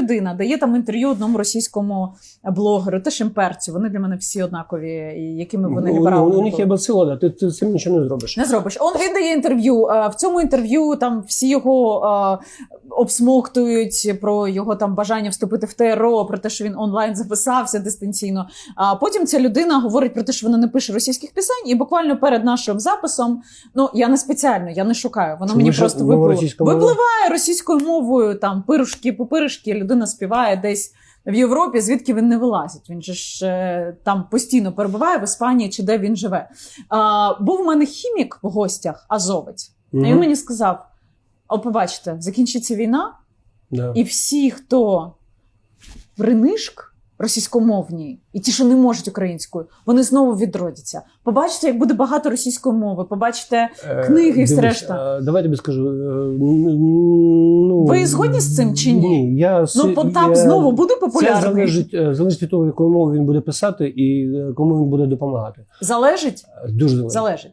людина дає там інтерв'ю одному російському блогеру, теж імперцю. Вони для мене всі однакові, якими вони у, у, лібералами. у них є бацила, да, ти, ти цим нічого не зробиш. Не зробиш. Он він дає інтерв'ю. е, В цьому інтерв'ю там всі його е, обсмоктують про його там бажання вступити в ТРО, про те, що він онлайн записався дистанційно. А потім ця людина говорить про те, що вона не пише російських пісень, і буквально перед нашим записом, ну я не спеціально, я не шукаю. Воно Це мені просто випливо. випливає російською мовою. Там пирушки, пупиришки, людина співає десь. В Європі, звідки він не вилазить. Він же ж е, там постійно перебуває в Іспанії чи де він живе. А, був у мене хімік в гостях, азовець. І він мені сказав: О, побачите, закінчиться війна, Да. і всі, хто принишк російськомовні, і ті, що не можуть українською, вони знову відродяться. Побачите, як буде багато російської мови, побачите. Е, книги і все решта. е, Давай тобі скажу. е, Ну, Ви згодні з цим чи ні? Ні, я, Ну, Потап я- знову буде Це залежить, залежить від того, якою мовою він буде писати і кому він буде допомагати. Залежить? Дуже залежить. Залежить.